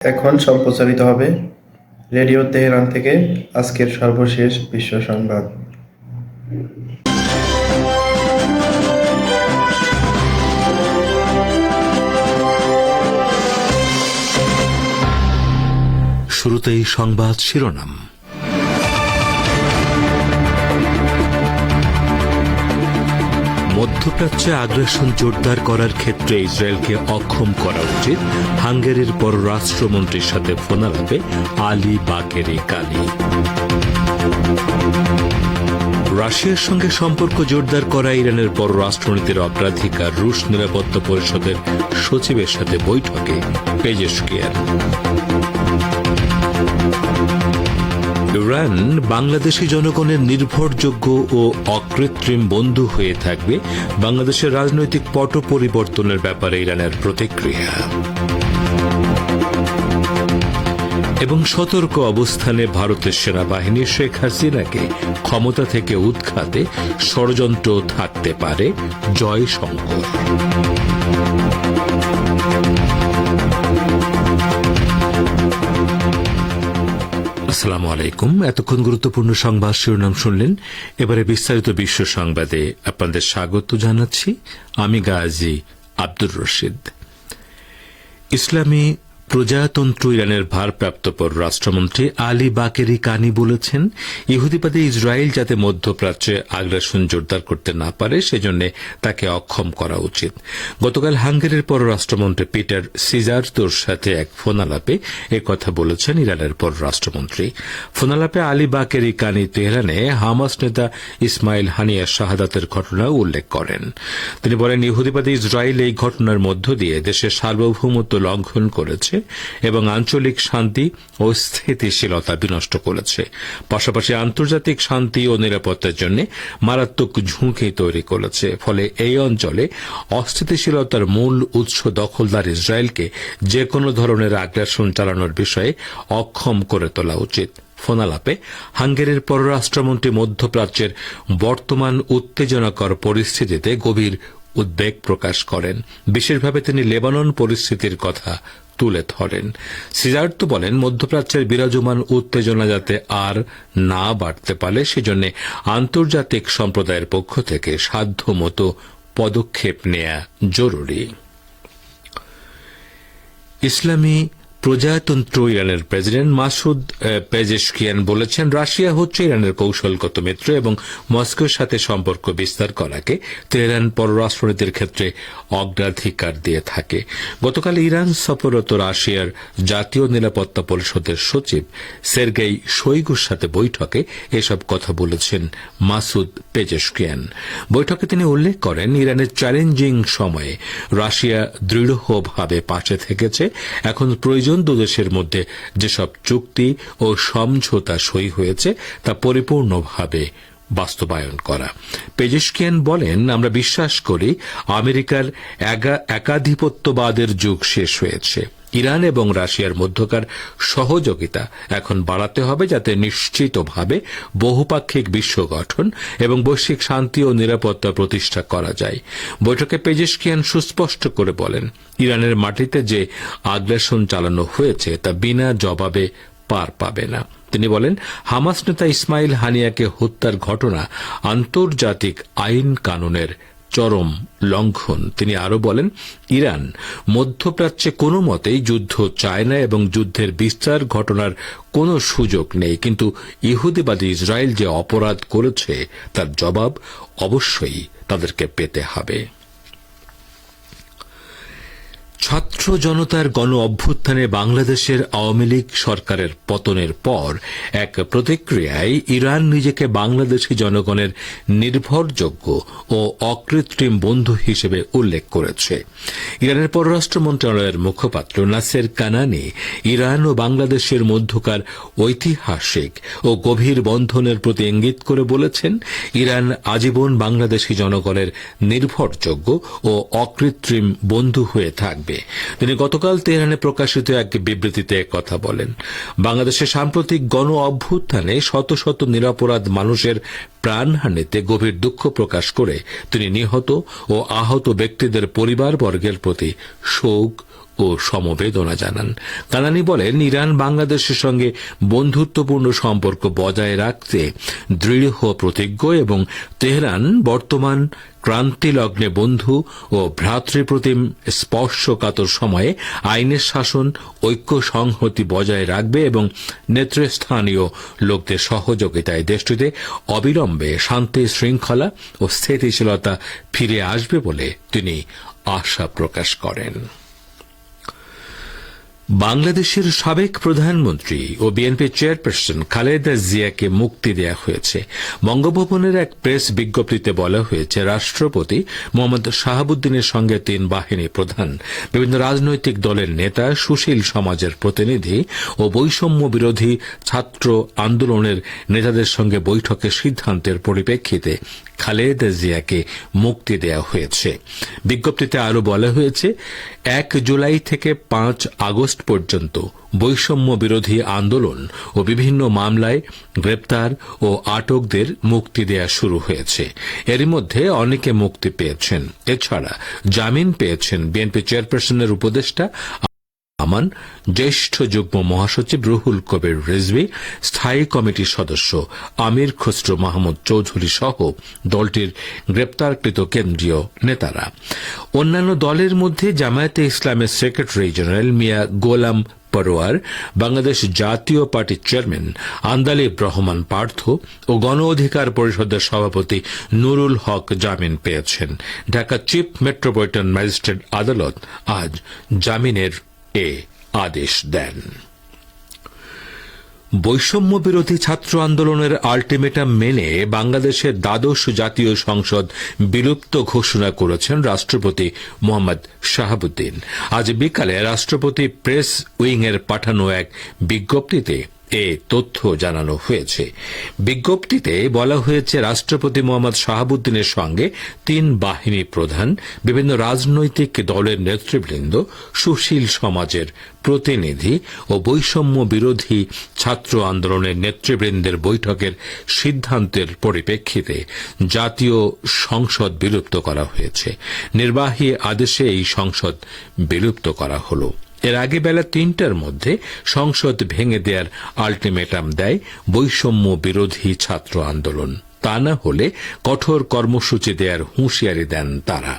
এখন সম্প্রচারিত হবে রেডিও তেহরান থেকে আজকের সর্বশেষ বিশ্ব সংবাদ। শুরুতেই সংবাদ শিরোনাম। মধ্যপ্রাচ্যে আগ্রাসন জোরদার করার ক্ষেত্রে ইসরায়েলকে অক্ষম করা উচিত। হাঙ্গেরির পররাষ্ট্রমন্ত্রীর সাথে ফোনালাপে আলী বাকেরি কালি। রাশিয়ার সঙ্গে সম্পর্ক জোরদার করা ইরানের পররাষ্ট্রনীতির অগ্রাধিকার রুশ নিরাপত্তা পরিষদের সচিবের সাথে বৈঠকে পেজেশকিয়ার ইরান বাংলাদেশি জনগণের নির্ভরযোগ্য ও অকৃত্রিম বন্ধু হয়ে থাকবে। বাংলাদেশের রাজনৈতিক পট পরিবর্তনের ব্যাপারে ইরানের প্রতিক্রিয়া। এবং সতর্ক অবস্থানে ভারতের সেনাবাহিনী শেখ হাসিনাকে ক্ষমতা থেকে উৎখাতে ষড়যন্ত্র থাকতে পারে জয়শঙ্কর। আসসালামু আলাইকুম। এতক্ষণ গুরুত্বপূর্ণ সংবাদ শিরোনাম শুনলেন। এবারে বিস্তারিত বিশ্ব সংবাদে আপনাদের স্বাগত জানাচ্ছি। আমি গাজী আব্দুর রশিদ। ইসলামী প্রজাতন্ত্র ইরানের ভারপ্রাপ্ত পররাষ্ট্রমন্ত্রী আলী বাকেরি কানি বলেছেন, ইহুদিবাদী ইসরায়েল যাতে মধ্যপ্রাচ্যে আগ্রাসন জোরদার করতে না পারে, সেজন্য তাকে অক্ষম করা উচিত। গতকাল হাঙ্গেরির পররাষ্ট্রমন্ত্রী পিটার সিজার্তোর সাথে এক ফোনালাপে কথা বলেছেন ইরানের পররাষ্ট্রমন্ত্রী। ফোনালাপে আলী বাকেরি কানি তেহরানে হামাস নেতা ইসমাইল হানিয়ার শাহাদাতের ঘটনা উল্লেখ করেন। তিনি বলেন, ইহুদিবাদী ইসরায়েল এই ঘটনার মধ্য দিয়ে দেশের সার্বভৌমত্ব লঙ্ঘন করেছে এবং আঞ্চলিক শান্তি ও স্থিতিশীলতা বিনষ্ট করেছে। পাশাপাশি আন্তর্জাতিক শান্তি ও নিরাপত্তার জন্য মারাত্মক ঝুঁকি তৈরি করেছে। ফলে এই অঞ্চলে অস্থিতিশীলতার মূল উৎস দখলদার ইসরায়েলকে যে কোনো ধরনের আগ্রাসন চালানোর বিষয়ে অক্ষম করে তোলা উচিত। ফোনালাপে, হাঙ্গেরির পররাষ্ট্রমন্ত্রী মধ্যপ্রাচ্যের বর্তমান উত্তেজনাকর পরিস্থিতিতে গভীর উদ্বেগ প্রকাশ করেন। বিশেষভাবে তিনি লেবানন পরিস্থিতির কথা তুলে ধরেন। সিজার্তো বলেন, মধ্যপ্রাচ্যের বিরাজমান উত্তেজনা যাতে আর না বাড়তে পারে, সেজন্য আন্তর্জাতিক সম্প্রদায়ের পক্ষ থেকে সাধ্যমতো পদক্ষেপ নেওয়া জরুরি। ইসলামী প্রজাতন্ত্র ইরানের প্রেসিডেন্ট মাসুদ পেজেশকিয়ান বলেছেন, রাশিয়া হচ্ছে ইরানের কৌশলগত মিত্র এবং মস্কোর সাথে সম্পর্ক বিস্তার করাকে তেহরান পররাষ্ট্রনীতির ক্ষেত্রে অগ্রাধিকার দিয়ে থাকে। গতকাল ইরান সফররত রাশিয়ার জাতীয় নিরাপত্তা পরিষদের সচিব সের্গেই শৈগুর সাথে বৈঠকে এসব কথা বলেছেন মাসুদ পেজেশকিয়ান। বৈঠকে তিনি উল্লেখ করেন, ইরানের চ্যালেঞ্জিং সময়ে রাশিয়া দৃঢ়ভাবে পাশে থেকেছে। এখন প্রয়োজন প্রয়োজন দুদেশের মধ্যে যেসব চুক্তি ও সমঝোতা সই হয়েছে তা পরিপূর্ণভাবে বাস্তবায়ন করা। পেজেশকিয়ান বলেন, আমরা বিশ্বাস করি আমেরিকার একাধিপত্যবাদের যুগ শেষ হয়েছে। ইরান এবং রাশিয়ার মধ্যকার সহযোগিতা এখন বাড়াতে হবে যাতে নিশ্চিতভাবে বহুপাক্ষিক বিশ্ব গঠন এবং বৈশ্বিক শান্তি ও নিরাপত্তা প্রতিষ্ঠা করা যায়। বৈঠকে পেজেশকিয়ান সুস্পষ্ট করে বলেন, ইরানের মাটিতে যে আগ্রাসন চালানো হয়েছে তা বিনা জবাবে পার পাবে না। তিনি বলেন, হামাস নেতা ইসমাইল হানিয়াকে হত্যার ঘটনা আন্তর্জাতিক আইন কানুনের চরম লঙ্ঘন। তিনি আরও বলেন, ইরান মধ্যপ্রাচ্যে কোনো মতেই যুদ্ধ চায় না এবং যুদ্ধের বিস্তার ঘটনার কোনো সুযোগ নেই। কিন্তু ইহুদিবাদী ইসরায়েল যে অপরাধ করেছে, তার জবাব অবশ্যই তাদেরকে পেতে হবে। ছাত্র জনতার গণ অভ্যুত্থানে বাংলাদেশের আওয়ামী লীগ সরকারের পতনের পর এক প্রতিক্রিয়ায় ইরান নিজেকে বাংলাদেশি জনগণের নির্ভরযোগ্য ও অকৃত্রিম বন্ধু হিসেবে উল্লেখ করেছে। ইরানের পররাষ্ট্র মন্ত্রণালয়ের মুখপাত্র নাসের কানানি ইরান ও বাংলাদেশের মধ্যকার ঐতিহাসিক ও গভীর বন্ধনের প্রতি ইঙ্গিত করে বলেছেন, ইরান আজীবন বাংলাদেশি জনগণের নির্ভরযোগ্য ও অকৃত্রিম বন্ধু হয়ে থাকবে। তিনি গতকাল তেহরানে প্রকাশিত এক বিবৃতিতে কথা বলেন। বাংলাদেশের সাম্প্রতিক গণ অভ্যুত্থানে শত শত নিরাপরাধ মানুষের প্রাণহানিতে গভীর দুঃখ প্রকাশ করে তিনি নিহত ও আহত ব্যক্তিদের পরিবারবর্গের প্রতি শোক ও সমবেদনা জানান। কানানি বলেন, ইরান বাংলাদেশের সঙ্গে বন্ধুত্বপূর্ণ সম্পর্ক বজায় রাখতে দৃঢ় প্রতিজ্ঞ এবং তেহরান বর্তমান ক্রান্তিলগ্নে বন্ধু ও ভ্রাতৃপ্রতিম স্পর্শকাতর সময়ে আইনের শাসন, ঐক্য সংহতি বজায় রাখবে এবং নেতৃস্থানীয় লোকদের সহযোগিতায় দেশটিতে অবিলম্বে শান্তি শৃঙ্খলা ও স্থিতিশীলতা ফিরে আসবে বলে তিনি আশা প্রকাশ করেন। বাংলাদেশের সাবেক প্রধানমন্ত্রী ও বিএনপি চেয়ারপারসন খালেদা জিয়াকে মুক্তি দেয়া হয়েছে। বঙ্গভবনের এক প্রেস বিজ্ঞপ্তিতে বলা হয়েছে, রাষ্ট্রপতি মোহাম্মদ শাহাবুদ্দিনের সঙ্গে তিন বাহিনী প্রধান। বিভিন্ন রাজনৈতিক দলের নেতা, সুশীল সমাজের প্রতিনিধি ও বৈষম্য বিরোধী ছাত্র আন্দোলনের নেতাদের সঙ্গে বৈঠকের সিদ্ধান্তের পরিপ্রেক্ষিতে খালেদা জিয়াকে মুক্তি দেওয়া হয়েছে। বিজ্ঞপ্তিতে আরও বলা হয়েছে, এক জুলাই থেকে পাঁচ আগস্ট পর্যন্ত বৈষম্য বিরোধী আন্দোলন ও বিভিন্ন মামলায় গ্রেপ্তার ও আটকদের মুক্তি দেয়া শুরু হয়েছে। এরই মধ্যে অনেকে মুক্তি পেয়েছেন। এছাড়া জামিন পেয়েছেন বিএনপি চেয়ারপারসনের উপদেষ্টা আমান, জ্যেষ্ঠ যুগ্ম মহাসচিব রুহুল কবির রিজভি, স্থায়ী কমিটির সদস্য আমির খসরু মাহমুদ চৌধুরী সহ দলটির গ্রেপ্তারকৃত কেন্দ্রীয় নেতারা। অন্যান্য দলের মধ্যে জামায়াতে ইসলামের সেক্রেটারি জেনারেল মিয়া গোলাম পরোয়ার, বাংলাদেশ জাতীয় পার্টির চেয়ারম্যান আন্দালিব রহমান পার্থ ও গণ অধিকার পরিষদের সভাপতি নুরুল হক জামিন পেয়েছেন। ঢাকা চিফ মেট্রোপলিটন ম্যাজিস্ট্রেট আদালত আজ জামিনের এ আদেশ দেন। বৈষম্য বিরোধী ছাত্র আন্দোলনের আল্টিমেটাম মেনে বাংলাদেশের দ্বাদশ জাতীয় সংসদ বিলুপ্ত ঘোষণা করেছেন রাষ্ট্রপতি মোহাম্মদ শাহাবুদ্দিন। আজ বিকালে রাষ্ট্রপতি প্রেস উইংয়ের পাঠানো এক বিজ্ঞপ্তিতে এ তথ্য জানানো হয়েছে। বিজ্ঞপ্তিতে বলা হয়েছে, রাষ্ট্রপতি মোহাম্মদ শাহাবুদ্দিনের সঙ্গে তিন বাহিনী প্রধান, বিভিন্ন রাজনৈতিক দলের নেতৃবৃন্দ, সুশীল সমাজের প্রতিনিধি ও বৈষম্য বিরোধী ছাত্র আন্দোলনের নেতৃবৃন্দের বৈঠকের সিদ্ধান্তের পরিপ্রেক্ষিতে জাতীয় সংসদ বিলুপ্ত করা হয়েছে। নির্বাহী আদেশে এই সংসদ বিলুপ্ত করা হলো। এর আগে বেলা তিনটার মধ্যে সংসদ ভেঙে দেওয়ার আল্টিমেটাম দেয় বৈষম্য বিরোধী ছাত্র আন্দোলন। তা না হলে কঠোর কর্মসূচি দেওয়ার হুঁশিয়ারি দেন তারা।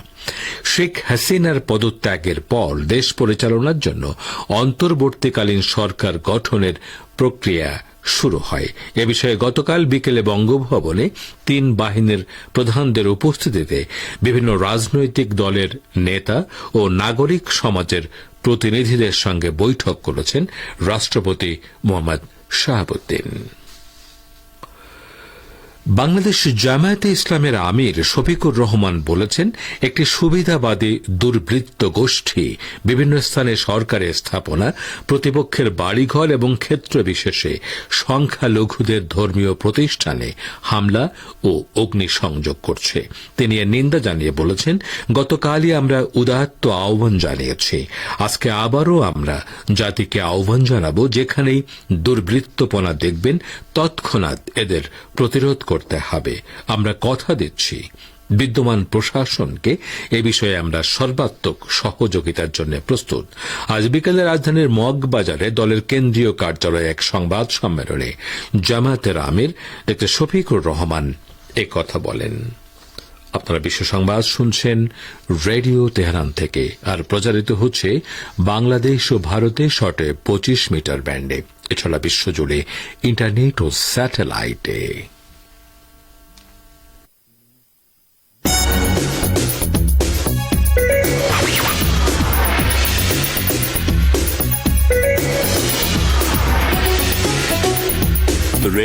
শেখ হাসিনার পদত্যাগের পর দেশ পরিচালনার জন্য অন্তর্বর্তীকালীন সরকার গঠনের প্রক্রিয়া শুরু হয়। এ বিষয়ে গতকাল বিকেলে বঙ্গভবনে তিন বাহিনীর প্রধানদের উপস্থিতিতে বিভিন্ন রাজনৈতিক দলের নেতা ও নাগরিক সমাজের প্রতিনিধিদের সঙ্গে বৈঠক করেছেন রাষ্ট্রপতি মোহাম্মদ শাহাবুদ্দিন। বাংলাদেশ জামায়াতে ইসলামের আমির শফিকুর রহমান বলেছেন, একটি সুবিধাবাদী দুর্বৃত্ত গোষ্ঠী বিভিন্ন স্থানে সরকারের স্থাপনা, প্রতিপক্ষের বাড়িঘর এবং ক্ষেত্র বিশেষে সংখ্যালঘুদের ধর্মীয় প্রতিষ্ঠানে হামলা ও অগ্নিসংযোগ করছে। তিনি এর নিন্দা জানিয়ে বলেছেন, গতকালই আমরা উদাত্ত আহ্বান জানিয়েছি। আজকে আবারও আমরা জাতিকে আহ্বান জানাব, যেখানেই দুর্বৃত্তপনা দেখবেন, তৎক্ষণাৎ এদের প্রতিরোধ করতে হবে। আমরা কথা দিচ্ছি। বিদ্যমান প্রশাসনকে এ বিষয়ে আমরা সর্বাত্মক সহযোগিতার জন্য প্রস্তুত। আজ বিকেলে রাজধানীর মগবাজারে দলের কেন্দ্রীয় কার্যালয়ে এক সংবাদ সম্মেলনে জামায়াতের আমির ডক্টর শফিকুর রহমান এ কথা বলেন। আপনারা বিশ্ব সংবাদ শুনছেন রেডিও তেহরান থেকে। আর প্রচারিত হচ্ছে বাংলাদেশ ও ভারতে শটে পঁচিশ মিটার ব্যান্ডে। এছাড়া বিশ্বজুড়ে ইন্টারনেট ও স্যাটেলাইটে।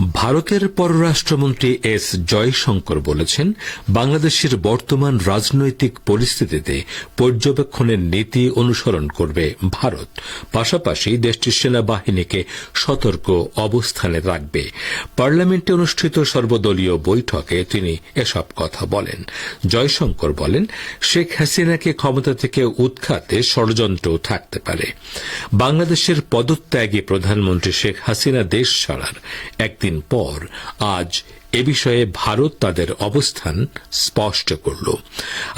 ভারতের পররাষ্ট্রমন্ত্রী এস জয়শঙ্কর বলেছেন, বাংলাদেশের বর্তমান রাজনৈতিক পরিস্থিতিতে পর্যবেক্ষণের নীতি অনুসরণ করবে ভারত। পাশাপাশি দেশটির সেনাবাহিনীকে সতর্ক অবস্থানে রাখবে। পার্লামেন্টে অনুষ্ঠিত সর্বদলীয় বৈঠকে তিনি এসব কথা বলেন। জয়শঙ্কর বলেন, শেখ হাসিনাকে ক্ষমতা থেকে উৎখাতে ষড়যন্ত্র থাকতে পারে। বাংলাদেশের পদত্যাগী প্রধানমন্ত্রী শেখ হাসিনা দেশ ছাড়ার একদিন পর আজ এ বিষয়ে ভারত তাদের অবস্থান স্পষ্ট করল।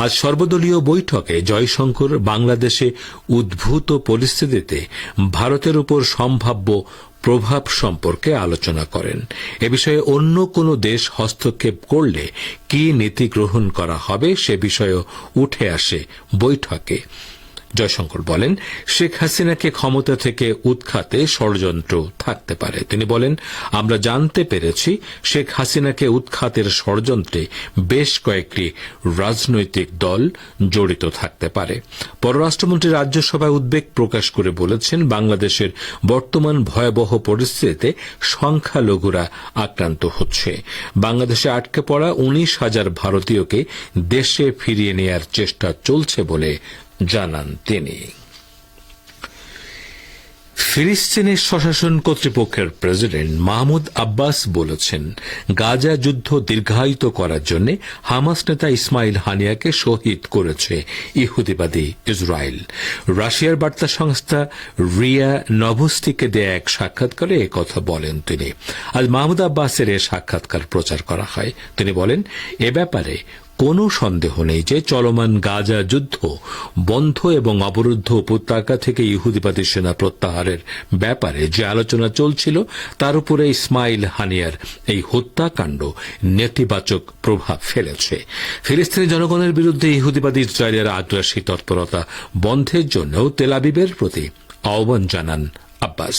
আজ সর্বদলীয় বৈঠকে জয়শঙ্কর বাংলাদেশে উদ্ভূত পরিস্থিতিতে ভারতের উপর সম্ভাব্য প্রভাব সম্পর্কে আলোচনা করেন। এ বিষয়ে অন্য কোনো দেশ হস্তক্ষেপ করলে কি নীতি গ্রহণ করা হবে সে বিষয়েও উঠে আসে বৈঠকে। জয়শঙ্কর বলেন, শেখ হাসিনাকে ক্ষমতা থেকে উৎখাতে ষড়যন্ত্র থাকতে পারে। তিনি বলেন, আমরা জানতে পেরেছি, শেখ হাসিনাকে উৎখাতের ষড়যন্ত্রে বেশ কয়েকটি রাজনৈতিক দল জড়িত থাকতে পারে। পররাষ্ট্রমন্ত্রী রাজ্যসভায় উদ্বেগ প্রকাশ করে বলেছেন, বাংলাদেশের বর্তমান ভয়াবহ পরিস্থিতিতে সংখ্যালঘুরা আক্রান্ত হচ্ছে। বাংলাদেশে আটকে পড়া উনিশ হাজার ভারতীয়কে দেশে ফিরিয়ে নেয়ার চেষ্টা চলছে বলে জানান তিনি। ফিলিস্তিনের স্বশাসন কর্তৃপক্ষের প্রেসিডেন্ট মাহমুদ আব্বাস বলেছেন, গাজা যুদ্ধ দীর্ঘায়িত করার জন্য হামাস নেতা ইসমাইল হানিয়াকে শহীদ করেছে ইহুদিবাদী ইসরায়েল। রাশিয়ার বার্তা সংস্থা রিয়া নভস্তিকে দেয়া এক সাক্ষাৎকারে কথা বলেন তিনি। আজ মাহমুদ আব্বাসের এ সাক্ষাৎকার প্রচার করা হয়। তিনি বলেন, এ ব্যাপারে কোনো সন্দেহ নেই যে চলমান গাজা যুদ্ধ বন্ধ এবং অবরুদ্ধ উপত্যকা থেকে ইহুদিবাদী সেনা প্রত্যাহারের ব্যাপারে যে আলোচনা চলছিল, তার উপরে ইসমাইল হানিয়ার এই হত্যাকাণ্ড নেতিবাচক প্রভাব ফেলেছে। ফিলিস্তিনি জনগণের বিরুদ্ধে ইহুদিবাদী ইসরায়েলের আগ্রাসী তৎপরতা বন্ধের জন্যও তেলাবিবের প্রতি আহ্বান জানান আব্বাস।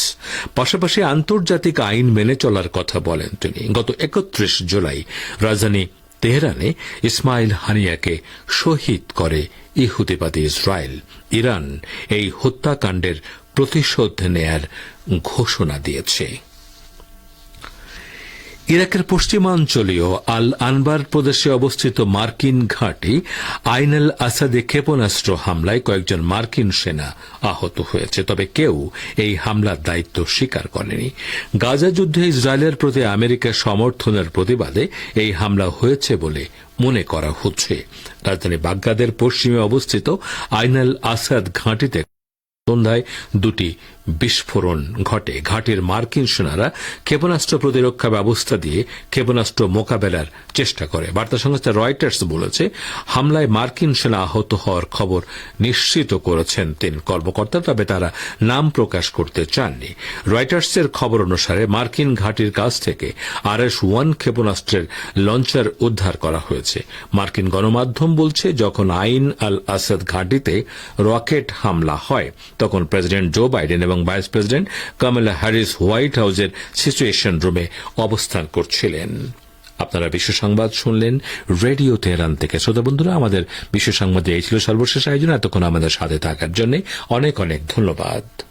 পাশাপাশি আন্তর্জাতিক আইন মেনে চলার কথা বলেন তিনি। গত একত্রিশ জুলাই রাজধানী তেহরানে ইসমাইল হানিয়াকে শহীদ করে ইহুদিবাদী ইসরায়েল। ইরান এই হত্যাকাণ্ডের প্রতিশোধ নেয়ার ঘোষণা দিয়েছে। ইরাকের পশ্চিমাঞ্চলীয় আল আনবার প্রদেশে অবস্থিত মার্কিন ঘাঁটি আইনাল আসাদে ক্ষেপণাস্ত্র হামলায় কয়েকজন মার্কিন সেনা আহত হয়েছে, তবে কেউ এই হামলার দায়িত্ব স্বীকার করেনি। গাজা যুদ্ধে ইসরায়েলের প্রতি আমেরিকার সমর্থনের প্রতিবাদে এই হামলা হয়েছে বলে মনে করা হচ্ছে। রাজধানী বাগদাদের পশ্চিমে অবস্থিত আইনাল আসাদ ঘাঁটিতে সন্ধ্যায় দুটি বিস্ফোরণ ঘটে। ঘাটের মার্কিন সেনারা ক্ষেপণাস্ত্র প্রতিরক্ষা ব্যবস্থা দিয়ে ক্ষেপণাস্ত্র মোকাবেলার চেষ্টা করে। বার্তা সংস্থা রয়টার্স বলেছে, হামলায় মার্কিন সেনা আহত হওয়ার খবর নিশ্চিত করেছেন তিন কর্মকর্তা, তবে তারা নাম প্রকাশ করতে চাননি। রয়টার্সের খবর অনুসারে মার্কিন ঘাটির কাছ থেকে আর এস ওয়ান ক্ষেপণাস্ত্রের লঞ্চার উদ্ধার করা হয়েছে। মার্কিন গণমাধ্যম বলছে, যখন আইন আল আসাদ ঘাটিতে রকেট হামলা হয়, তখন প্রেসিডেন্ট জো বাইডেন এবং vice president Kamala Harris White হাউসের সিচুয়েশন রুমে অবস্থান করছিলেন। আপনারা বিশ্ব সংবাদ শুনলেন রেডিও তেহরান থেকে। শ্রোতা বন্ধুরা, আমাদের বিশ্ব সংবাদে এই ছিল সর্বশেষ আয়োজন। এতক্ষণ আমাদের সাথে থাকার জন্য অনেক অনেক ধন্যবাদ।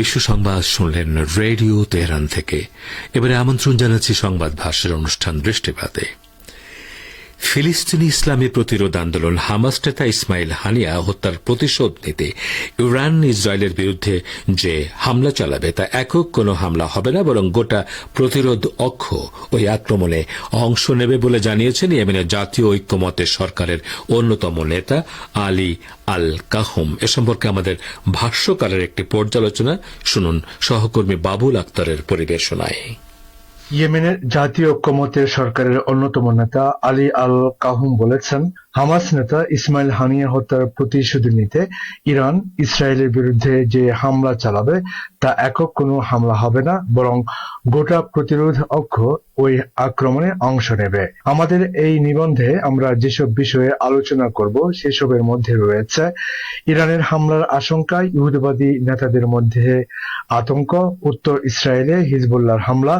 বিশ্ব সংবাদ শুনলেন রেডিও তেহরান থেকে। এবারে আমন্ত্রণ জানাচ্ছি সংবাদ ভাষার অনুষ্ঠান দৃষ্টিপাতে। ফিলিস্তিনি ইসলামী প্রতিরোধ আন্দোলন হামাস নেতা ইসমাইল হানিয়া হত্যার প্রতিশোধ নিতে ইরান ইসরায়েলের বিরুদ্ধে যে হামলা চালাবে তা একক কোনো হামলা হবে না, বরং গোটা প্রতিরোধ অক্ষ ওই আক্রমণে অংশ নেবে বলে জানিয়েছেন ইয়েমেনের জাতীয় ঐক্যমতের সরকারের অন্যতম নেতা আলী আল কাহম এ সম্পর্কে আমাদের ভাষ্যকারের একটি পর্যালোচনা। শুনুন সহকর্মী বাবুল আক্তারের পরিবেশনায়। ইয়েমেনের জাতীয় ঐক্যমতের সরকারের অন্যতম নেতা আলী আল কাহুম বলেছেন, হামাস নেতা ইসমাইল হানিয়া হত্যার প্রতিশোধ নিতে ইরান ইসরায়েলের বিরুদ্ধে যে হামলা চালাবে, তা একক কোনো হামলা হবে না, বরং গোটা প্রতিরোধ অক্ষ ওই আক্রমণে অংশ নেবে। আমাদের এই নিবন্ধে আমরা যেসব বিষয়ে আলোচনা করব, সেসবের মধ্যে রয়েছে ইরানের হামলার আশঙ্কায় ইহুদিবাদী নেতাদের মধ্যে আতঙ্ক, উত্তর ইসরায়েলে হিজবুল্লাহর হামলা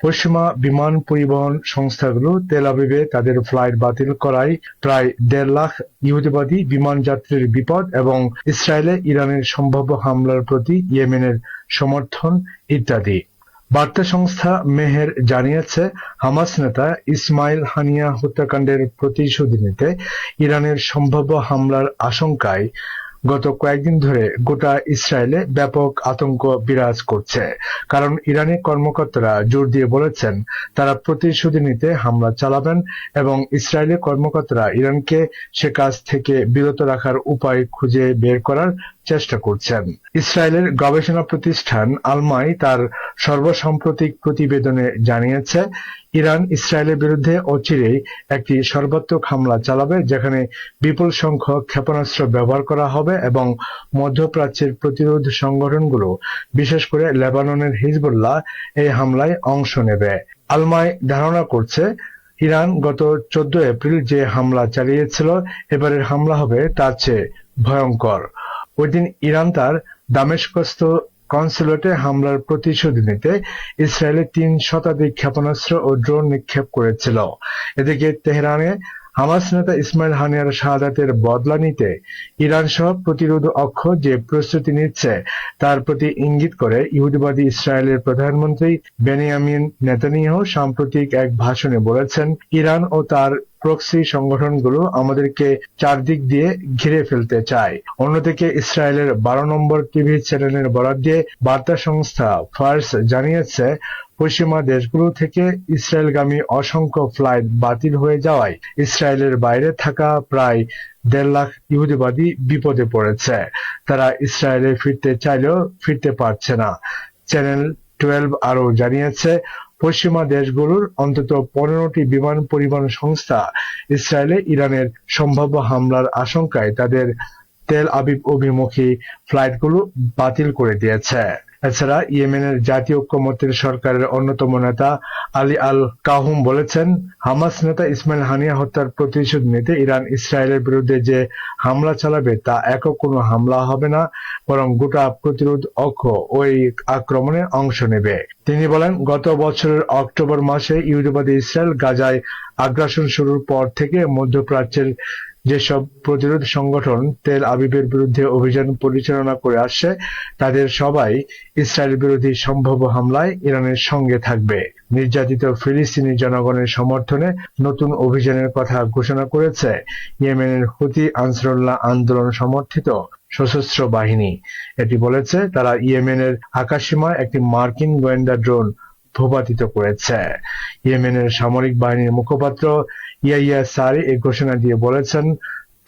পশ্চিমা বিমান পরিবহন সংস্থাগুলো তেল আবিবে তাদের ফ্লাইট বাতিল করায় প্রায় দেড় লাখ ইহুদিবাদী বিমান যাত্রীর বিপদ এবং ইসরায়েলে ইরানের সম্ভাব্য হামলার প্রতি ইয়েমেনের সমর্থন ইত্যাদি। বার্তা সংস্থা মেহের জানিয়েছে, হামাস নেতা ইসমাইল হানিয়া হত্যাকাণ্ডের প্রতিশোধ নিতে ইরানের সম্ভাব্য হামলার আশঙ্কায় গত কয়েকদিন ধরে গোটা ইসরায়েলে ব্যাপক আতঙ্ক বিরাজ করছে। কারণ ইরানি কর্মকর্তারা জোর দিয়ে বলেছেন, তারা প্রতিশোধ নিতে হামলা চালাবেন এবং ইসরায়েলি কর্মকর্তারা ইরানকে সে কাজ থেকে বিরত রাখার উপায় খুঁজে বের করার চেষ্টা করছেন। ইসরায়েলের গবেষণা প্রতিষ্ঠান আলমাই তার সর্বসাম্প্রতিক প্রতিবেদনে জানিয়েছে ইরান, ইসরায়েলের বিরুদ্ধে অচিরেই একটি সর্বাত্মক হামলা চালাবে, যেখানে বিপুল সংখ্যক ক্ষেপণাস্ত্র ব্যবহার করা হবে এবং মধ্যপ্রাচ্যের প্রতিরোধ সংগঠনগুলো, বিশেষ করে লেবাননের হিজবুল্লাহ, এই হামলায় অংশ নেবে। আলমায় ধারণা করছে, ইরান গত চোদ্দ এপ্রিল যে হামলা চালিয়েছিল, এবারের হামলা হবে তার চেয়ে ভয়ঙ্কর। ওই দিন ইরান তার দামেস্কস্থ কনসুলেটে হামলার প্রতিশোধ নিতে ইসরায়েলের তিন শতাধিক ক্ষেপণাস্ত্র ও ড্রোন নিক্ষেপ করেছিল। এদিকে তেহরানে হামাস নেতা ইসমাইল হানিয়ার শাহাদাতের বদলা নিতে ইরান সহ প্রতিরোধ অক্ষ যে প্রস্তুতি নিচ্ছে, তার প্রতি ইঙ্গিত করে ইহুদিবাদী ইসরায়েলের প্রধানমন্ত্রী বেনিয়ামিন নেতানিয়াহু সাম্প্রতিক এক ভাষণে বলেছেন, ইরান ও তার প্রক্সি সংগঠনগুলো আমাদেরকে চারদিক দিয়ে ঘিরে ফেলতে চায়। অন্যদিকে ইসরায়েলের বারো নম্বর টিভি চ্যানেলের বরাদ দিয়ে বার্তা সংস্থা ফার্স জানিয়েছে, পশ্চিমা দেশগুলো থেকে ইসরায়েলগামী অসংখ্য ফ্লাইট বাতিল হয়ে যাওয়ায় ইসরায়েলের বাইরে থাকা প্রায় দেড় লাখ ইহুদিবাদী বিপদে পড়েছে। তারা ইসরায়েলে ফিরতে চাইলেও ফিরতে পারছে না। চ্যানেল টুয়েলভ আরও জানিয়েছে পশ্চিমা দেশগুলোর অন্তত পনেরোটি বিমান পরিবহন সংস্থা ইসরায়েলে ইরানের সম্ভাব্য হামলার আশঙ্কায় তাদের তেল আবিব অভিমুখী ফ্লাইটগুলো বাতিল করে দিয়েছে। এছাড়া ইয়েমেনের জাতীয় ঐক্যমত্যের সরকারের অন্যতম নেতা আলী আল কাহুম বলেছেন, হামাস নেতা ইসমাইল হানিয়া হত্যার প্রতিশোধ নিতে ইরান ইসরায়েলের বিরুদ্ধে যে হামলা চালাবে তা একক কোনো হামলা হবে না, বরং গোটা প্রতিরোধ অক্ষ ওই আক্রমণে অংশ নেবে। তিনি বলেন, গত বছরের অক্টোবর মাসে ইহুদিবাদী ইসরায়েল গাজায় আগ্রাসন শুরুর পর থেকে মধ্যপ্রাচ্যের যেসব প্রতিরোধ সংগঠন তেল আবিবের বিরুদ্ধে অভিযান পরিচালনা করে আসছে, তাদের সবাই ইসরায়েল বিরোধী সম্ভাব্য হামলায় ইরানের সঙ্গে থাকবে। নির্যাতিত ফিলিস্তিনি জনগণের সমর্থনে নতুন অভিযানের কথা ঘোষণা করেছে ইয়েমেনের হুতি আনসারুল্লাহ আন্দোলন সমর্থিত সশস্ত্র বাহিনী। এটি বলেছে তারা ইয়েমেনের আকাশসীমায় একটি মার্কিন গোয়েন্দা ড্রোন ভূপাতিত করেছে। ইয়েমেনের সামরিক বাহিনীর মুখপাত্র ইয়াইয়া সারি এই ঘোষণা দিয়ে বলেছেন,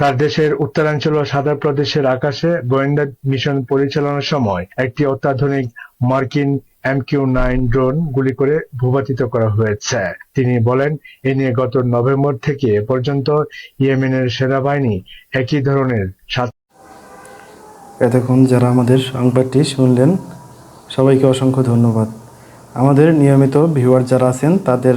তার দেশের উত্তরাঞ্চল ও সাদা প্রদেশের আকাশে গোয়েন্দা মিশন পরিচালনার সময় একটি অত্যাধুনিক মার্কিন এমকিউ নাইন ড্রোন গুলি করে ভূপাতিত করা হয়েছে। তিনি বলেন, এ নিয়ে গত নভেম্বর থেকে পর্যন্ত ইয়েমেনের সেনাবাহিনী একই ধরনের এতক্ষণ যারা আমাদের সংবাদটি শুনলেন, সবাইকে অসংখ্য ধন্যবাদ। আমাদের নিয়মিত ভিউয়ার যারা আছেন, তাদের